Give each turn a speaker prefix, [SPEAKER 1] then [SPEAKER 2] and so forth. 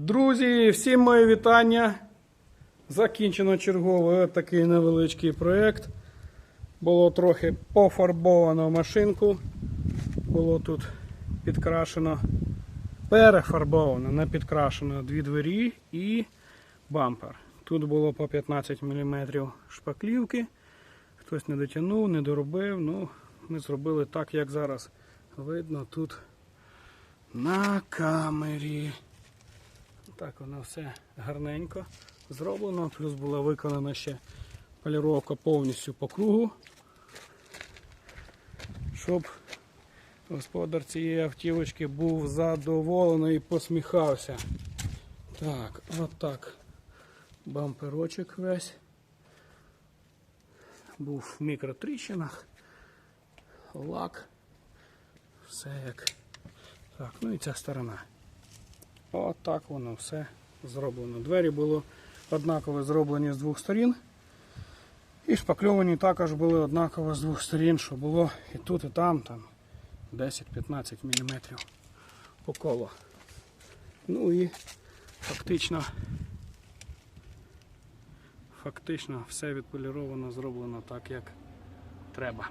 [SPEAKER 1] Друзі, всім мої вітання. Закінчено черговий такий невеличкий проєкт. Було трохи пофарбовано машинку. Було тут підкрашено, перефарбовано, не підкрашено дві двері і бампер. Тут було по 15 мм шпаклівки. Хтось не дотягнув, не доробив. Ну, ми зробили так, як зараз видно тут на камері. Так воно все гарненько зроблено. Плюс була виконана ще поліровка повністю по кругу. Щоб господар цієї автівочки був задоволений і посміхався. Так, отак. Бамперочок весь. Був в мікротріщинах. Лак. Все як. Так, ну і ця сторона. Отак воно все зроблено. Двері були однаково зроблені з двох сторін. І шпакльовані також були однаково з двох сторін, що було і тут, і там, там 10-15 мм по колу. Ну і фактично, фактично все відполіровано, зроблено так, як треба.